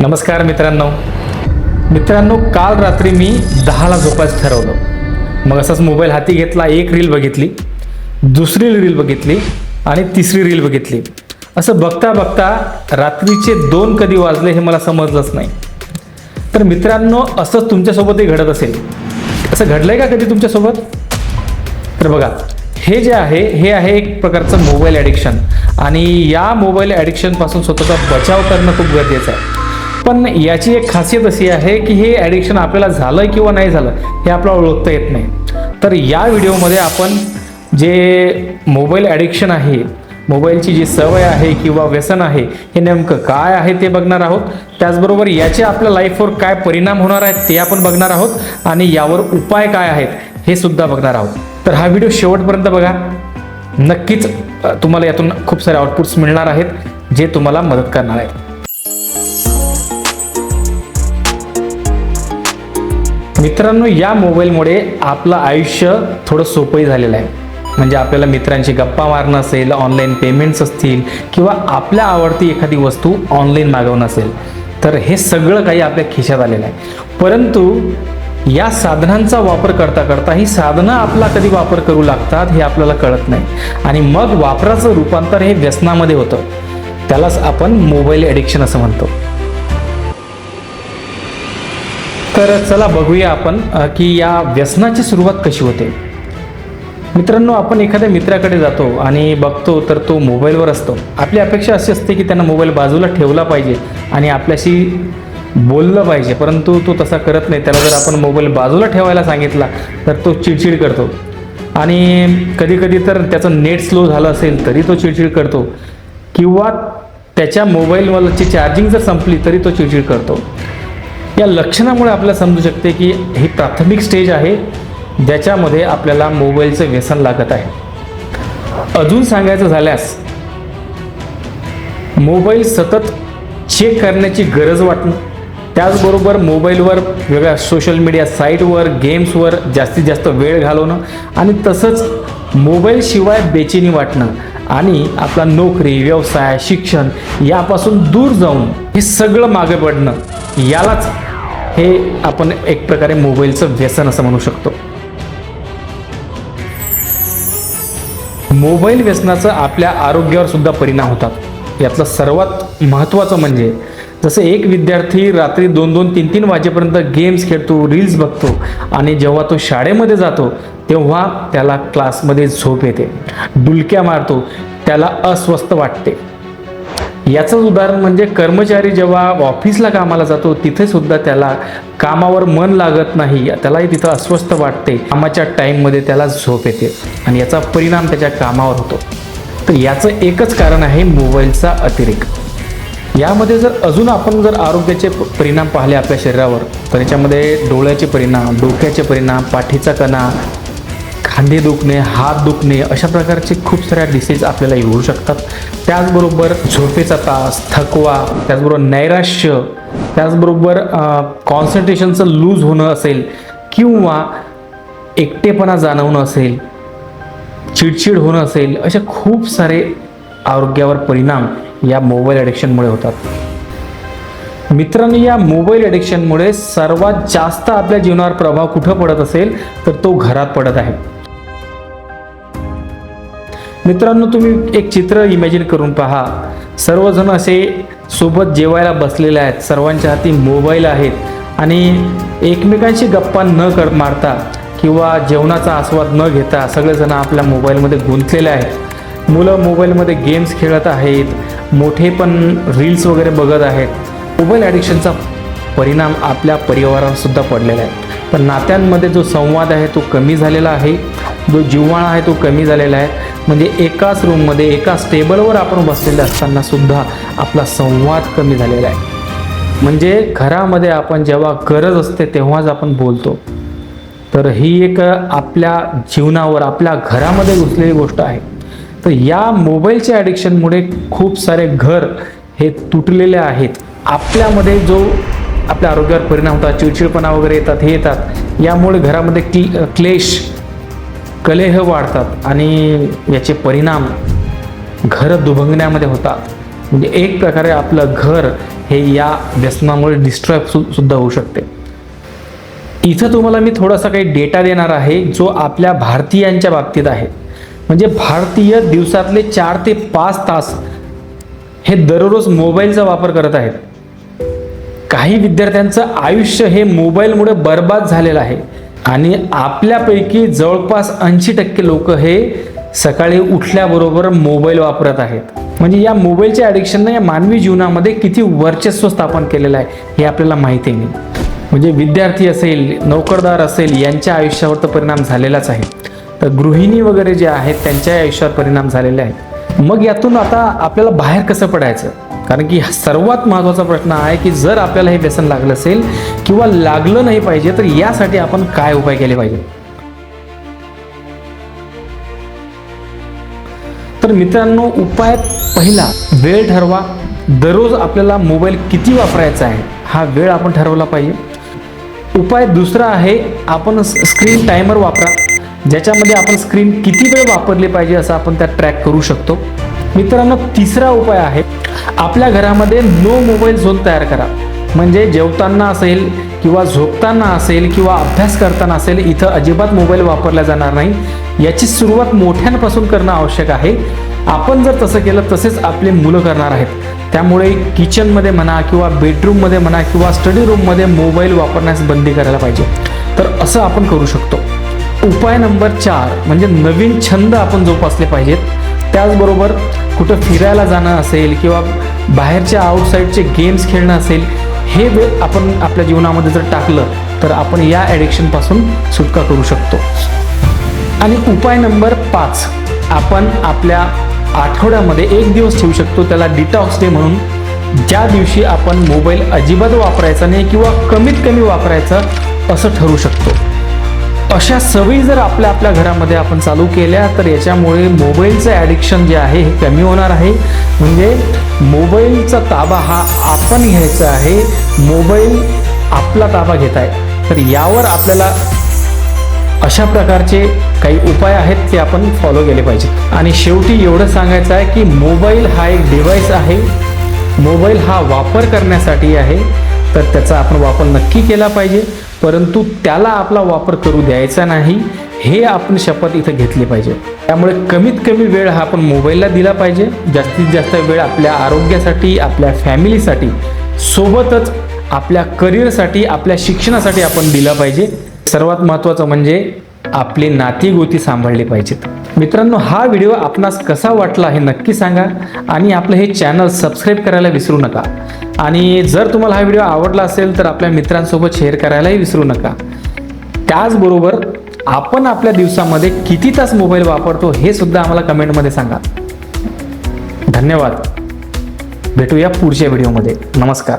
नमस्कार मित्रांनो. मित्रांनो काल रात्री मी दहाला झोपायचं ठरवलं. मग असाच मोबाईल हाती घेतला एक रील बघितली दुसरी रील बघितली आणि तिसरी रील बघितली. असं बघता बघता रात्रीचे दोन कधी वाजले हे मला समजलंच नाही. तर मित्रांनो असंच तुमच्यासोबतही घडत असेल. असं घडलंय का कधी तुमच्यासोबत? तर बघा हे जे आहे हे आहे एक प्रकारचं मोबाईल ॲडिक्शन आणि या मोबाईल ॲडिक्शनपासून स्वतःचा बचाव करणं खूप गरजेचं आहे. पण याची एक खासियत अशी आहे की हे ॲडिक्शन आपल्याला झालं किंवा नाही झालं हे आपल्याला ओळखता येत नाही. तर या व्हिडिओमध्ये आपण जे मोबाईल ॲडिक्शन आहे मोबाईलची जी सवय आहे किंवा व्यसन आहे हे नेमकं काय आहे ते बघणार आहोत. त्याचबरोबर याचे आपल्या लाईफवर काय परिणाम होणार आहेत ते आपण बघणार आहोत आणि यावर उपाय काय आहेत हे सुद्धा बघणार आहोत. तर हा व्हिडिओ शेवटपर्यंत बघा. नक्कीच तुम्हाला यातून खूप सारे आउटपुट्स मिळणार आहेत जे तुम्हाला मदत करणार आहेत. मित्रांनो या मोबाईलमुळे आपलं आयुष्य थोडं सोपंही झालेलं आहे. म्हणजे आपल्याला मित्रांची गप्पा मारणं असेल ऑनलाईन पेमेंट्स असतील किंवा आपल्या आवडती एखादी वस्तू ऑनलाईन मागवणं असेल तर हे सगळं काही आपल्या खिशात आलेलं आहे. परंतु या साधनांचा वापर करता करता ही साधनं आपला कधी वापर करू लागतात हे आपल्याला कळत नाही. आणि मग वापराचं रूपांतर हे व्यसनामध्ये होतं. त्यालाच आपण मोबाईल ॲडिक्शन असं म्हणतो. तर चला बघूया आपण की या व्यसनाची सुरुवात कशी होते. मित्रांनो आपण एखाद्या मित्राकडे जातो आणि बघतो तर तो मोबाईलवर असतो. आपली अपेक्षा अशी असते की त्यांना मोबाईल बाजूला ठेवला पाहिजे आणि आपल्याशी बोललं पाहिजे परंतु तो तसा करत नाही. त्याला जर आपण मोबाईल बाजूला ठेवायला सांगितला तर तो चिडचिड करतो. आणि कधीकधी तर त्याचं नेट स्लो झालं असेल तरी तो चिडचिड करतो. किंवा त्याच्या मोबाईलवरची चार्जिंग जर संपली तरी तो चिडचिड करतो. या लक्षणामुळे आपल्याला समजू शकते की ही प्राथमिक स्टेज आहे ज्याच्यामध्ये आपल्याला मोबाईलचं व्यसन लागत आहे. अजून सांगायचं झाल्यास मोबाईल सतत चेक करण्याची गरज वाटणं त्याचबरोबर मोबाईलवर वेगळ्या सोशल मीडिया साईटवर गेम्सवर जास्तीत जास्त वेळ घालवणं आणि तसंच मोबाईलशिवाय बेचैनी वाटणं आणि आपला नोकरी व्यवसाय शिक्षण यापासून दूर जाऊन हे सगळं मागे पडणं यालाच हे आपण एक प्रकारे मोबाईलचं व्यसन असं म्हणू शकतो. मोबाईल व्यसनाचा आपल्या आरोग्यावर सुद्धा परिणाम होतात. यातलं सर्वात महत्त्वाचं म्हणजे जसं एक विद्यार्थी रात्री दोन दोन तीन तीन वाजेपर्यंत गेम्स खेळतो रील्स बघतो आणि जेव्हा तो शाळेमध्ये जातो तेव्हा त्याला क्लासमध्ये झोप येते. डुलक्या मारतो त्याला अस्वस्थ वाटते. याचंच उदाहरण म्हणजे कर्मचारी जेव्हा ऑफिसला कामाला जातो तिथे सुद्धा त्याला कामावर मन लागत नाही. त्यालाही तिथं अस्वस्थ वाटते. कामाच्या टाईममध्ये त्याला झोप येते. आणि याचा परिणाम त्याच्या कामावर होतो. तर याचं एकच कारण आहे मोबाईलचा अतिरेक. यामध्ये जर अजून आपण जर आरोग्याचे परिणाम पाहिले आपल्या शरीरावर तर याच्यामध्ये डोळ्याचे परिणाम डोक्याचे परिणाम पाठीचा कणा खांदे दुखणे हात दुखणे अशा प्रकारचे खूप साऱ्या डिसीज आपल्याला येऊ शकतात. त्याचबरोबर झोपेचा तास थकवा त्याचबरोबर नैराश्य त्याचबरोबर कॉन्सन्ट्रेशनचं लूज होणं असेल किंवा एकटेपणा जाणवणं असेल चिडचिड होणं असेल असे खूप सारे आरोग्यावर परिणाम या मोबाईल ॲडिक्शनमुळे होतात. मित्रांनो या मोबाईल ॲडिक्शनमुळे सर्वात जास्त आपल्या जीवनावर प्रभाव कुठं पडत असेल तर तो घरात पडत आहे. मित्रांनो तुम्ही एक चित्र इमॅजिन करून पहा. सर्वजण असे सोबत जेवायला बसलेले आहेत. सर्वांच्या हाती मोबाईल आहेत. आणि एकमेकांशी गप्पा न कर मारता किंवा जेवणाचा आस्वाद न घेता सगळेजण आपल्या मोबाईलमध्ये गुंतलेले आहेत. मुलं मोबाईलमध्ये गेम्स खेळत आहेत. मोठे पण रील्स वगैरे बघत आहेत. मोबाईल ॲडिक्शनचा परिणाम आपल्या परिवारांवरसुद्धा पडलेला आहे. पण नात्यांमध्ये जो संवाद आहे तो कमी झालेला आहे. जो जिव्हाळा आहे तो कमी झालेला आहे. म्हणजे एकाच रूममध्ये एकाच टेबलवर आपण बसलेले असताना सुद्धा आपला संवाद कमी झालेला आहे. म्हणजे घरामध्ये आपण जेव्हा गरज असते तेव्हाच आपण बोलतो. तर ही एक आपल्या जीवनावर आपल्या घरामध्ये घुसलेली गोष्ट आहे. तर या मोबाईलच्या ॲडिक्शनमुळे खूप सारे घर हे तुटलेले आहेत. आपल्यामध्ये जो आपल्या आरोग्यावर परिणाम होतात चिडचिडपणा वगैरे येतात हे येतात. यामुळे घरामध्ये क्ल क्लेश कलेह वाढतात आणि याचे परिणाम घर दुभंगण्यामध्ये होतात. म्हणजे एक प्रकारे आपलं घर हे या व्यसनामुळे डिस्ट्रॉय सुद्धा होऊ शकते. इथं तुम्हाला मी थोडासा काही डेटा देणार आहे जो आपल्या भारतीयांच्या बाबतीत आहे. म्हणजे भारतीय दिवसातले चार ते पाच तास हे दररोज मोबाईलचा वापर करत आहेत. काही विद्यार्थ्यांचं आयुष्य हे मोबाईलमुळे बर्बाद झालेलं आहे. आणि आपल्यापैकी जवळपास ऐंशी टक्के लोक हे सकाळी उठल्याबरोबर मोबाईल वापरत आहेत. म्हणजे या मोबाईलच्या ॲडिक्शननं या मानवी जीवनामध्ये किती वर्चस्व स्थापन केलेलं आहे हे आपल्याला माहिती नाही म्हणजे विद्यार्थी असेल नोकरदार असेल यांच्या आयुष्यावर तर परिणाम झालेलाच आहे. तर गृहिणी वगैरे जे आहेत त्यांच्या आयुष्यावर परिणाम झालेले आहेत. मग यातून आता आपल्याला बाहेर कसं पडायचं? कारण की सर्वात महत्त्वाचा प्रश्न आहे की जर आपल्याला हे व्यसन लागलं असेल किंवा लागलं नाही पाहिजे तर यासाठी आपण काय उपाय केले पाहिजे? तर मित्रांनो उपाय पहिला वेळ ठरवा. दररोज आपल्याला मोबाईल किती वापरायचा आहे हा वेळ आपण ठरवला पाहिजे. उपाय दुसरा आहे आपण स्क्रीन टायमर वापरा. ज्याच्यामध्ये आपण स्क्रीन किती वेळ वापरली पाहिजे असं आपण त्यात ट्रॅक करू शकतो. मित्रांनो तिसरा उपाय आहे आपल्या घरामध्ये नो मोबाईल झोन तयार करा. म्हणजे जेवताना असेल किंवा झोपताना असेल किंवा अभ्यास करताना असेल इथं अजिबात मोबाईल वापरला जाणार नाही. याची सुरुवात मोठ्यांपासून करणं आवश्यक आहे. आपण जर तसं केलं तसेच आपले मुलं करणार आहेत. त्यामुळे किचनमध्ये म्हणा किंवा बेडरूममध्ये म्हणा किंवा स्टडी रूममध्ये मोबाईल वापरण्यास बंदी करायला पाहिजे. तर असं आपण करू शकतो. उपाय नंबर चार म्हणजे नवीन छंद आपण जोपासले पाहिजेत. त्याचबरोबर कुठं फिरायला जाणं असेल किंवा बाहेरच्या आउटसाईडचे गेम्स खेळणं असेल हे वेळ आपण आपल्या जीवनामध्ये जर टाकलं तर आपण या ॲडिक्शनपासून सुटका करू शकतो. आणि उपाय नंबर पाच आपण आपल्या आठवड्यामध्ये एक दिवस ठेवू शकतो त्याला डिटॉक्स डे म्हणून. ज्या दिवशी आपण मोबाईल अजिबात वापरायचा नाही किंवा कमीत कमी वापरायचं असं ठरू शकतो. अशा सवयी जर आपल्या आपल्या घरामध्ये आपण चालू केल्या तर याच्यामुळे मोबाईलचं ॲडिक्शन जे आहे हे कमी होणार आहे. म्हणजे मोबाईलचा ताबा हा आपण घ्यायचा आहे. मोबाईल आपला ताबा घेत आहे. तर यावर आपल्याला अशा प्रकारचे काही उपाय आहेत ते आपण फॉलो केले पाहिजेत. आणि शेवटी एवढं सांगायचं आहे की मोबाईल हा एक डिव्हाइस आहे. मोबाईल हा वापर करण्यासाठी आहे. तर त्याचा आपण वापर नक्की केला पाहिजे. परंतु त्याला आपला वापर करू द्यायचा नाही हे आपण शपथ इथं घेतली पाहिजे. त्यामुळे कमीत कमी वेळ हा आपण मोबाईलला दिला पाहिजे. जास्तीत जास्त वेळ आपल्या आरोग्यासाठी आपल्या फॅमिलीसाठी सोबतच आपल्या करिअरसाठी आपल्या शिक्षणासाठी आपण दिला पाहिजे. सर्वात महत्त्वाचं म्हणजे आपली नातीगोती सांभाळली पाहिजेत. मित्रांनो हा व्हिडिओ आपणास कसा वाटला हे नक्की सांगा आणि आपलं हे चॅनल सबस्क्राईब करायला विसरू नका. आणि जर तुम्हाला हा व्हिडिओ आवडला असेल तर आपल्या मित्रांसोबत शेअर करायलाही विसरू नका. त्याचबरोबर आपण आपल्या दिवसामध्ये किती तास मोबाईल वापरतो हे सुद्धा आम्हाला कमेंटमध्ये सांगा. धन्यवाद. भेटूया पुढच्या व्हिडिओमध्ये. नमस्कार.